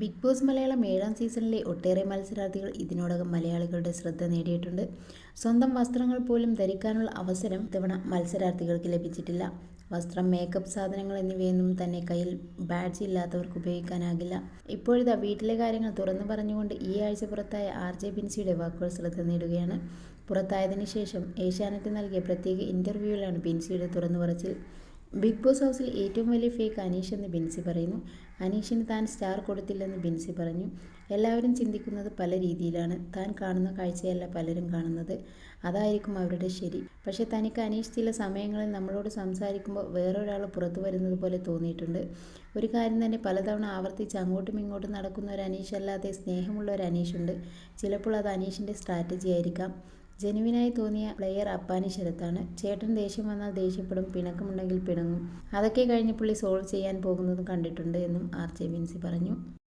Big boss Malayalam ഏഴാം സീസണിലെ ഒട്ടേറെ മത്സരാർത്ഥികൾ ഇതിനോടകം മലയാളികളുടെ ശ്രദ്ധ നേടിയിട്ടുണ്ട്. സ്വന്തം വസ്ത്രങ്ങൾ പോലും ധരിക്കാനുള്ള അവസരം തവണ മത്സരാർത്ഥികൾക്ക് ലഭിച്ചിട്ടില്ല. വസ്ത്രം മേക്കപ്പ് സാധനങ്ങൾ എന്നിവയൊന്നും തന്നെ കയ്യിൽ ബാഡ്ജ് ഇല്ലാത്തവർക്ക് ഉപയോഗിക്കാനാകില്ല. ഇപ്പോഴിതാ വീട്ടിലെ കാര്യങ്ങൾ തുറന്നു പറഞ്ഞുകൊണ്ട് ഈ ആഴ്ച പുറത്തായ ആർ ജെ ബിൻസിയുടെ വാക്കുകൾ ശ്രദ്ധ നേടുകയാണ്. പുറത്തായതിനു ശേഷം ഏഷ്യാനെറ്റ് നൽകിയ പ്രത്യേക ഇന്റർവ്യൂവിലാണ് ബിൻസിയുടെ തുറന്നു പറച്ചിൽ. ബിഗ് ബോസ് ഹൗസിൽ ഏറ്റവും വലിയ ഫേക്ക് അനീഷ് എന്ന് ബിൻസി പറയുന്നു. അനീഷിന് താൻ സ്റ്റാർ കൊടുത്തില്ലെന്ന് ബിൻസി പറഞ്ഞു. എല്ലാവരും ചിന്തിക്കുന്നത് പല രീതിയിലാണ്. താൻ കാണുന്ന കാഴ്ചയല്ല പലരും കാണുന്നത്. അതായിരിക്കും അവരുടെ ശരി. പക്ഷെ തനിക്ക് അനീഷ് ചില സമയങ്ങളിൽ നമ്മളോട് സംസാരിക്കുമ്പോൾ വേറൊരാൾ പുറത്തു വരുന്നത് പോലെ തോന്നിയിട്ടുണ്ട്. ഒരു കാര്യം തന്നെ പലതവണ ആവർത്തിച്ച് അങ്ങോട്ടും ഇങ്ങോട്ടും നടക്കുന്ന ഒരു അനീഷ് അല്ലാതെ സ്നേഹമുള്ള ഒരു അനീഷുണ്ട്. ചിലപ്പോൾ അത് അനീഷിന്റെ സ്ട്രാറ്റജി ആയിരിക്കാം. ജെനുവിനായി തോന്നിയ പ്ലെയർ അപ്പാനി ശരത്താണ്. ചേട്ടൻ ദേഷ്യം വന്നാൽ ദേഷ്യപ്പെടും പിണക്കമുണ്ടെങ്കിൽ പിണങ്ങും. അതൊക്കെ കഴിഞ്ഞ് പുള്ളി സോൾവ് ചെയ്യാൻ പോകുന്നതും കണ്ടിട്ടുണ്ട് എന്നും ആർ ജെ വിൻസി പറഞ്ഞു.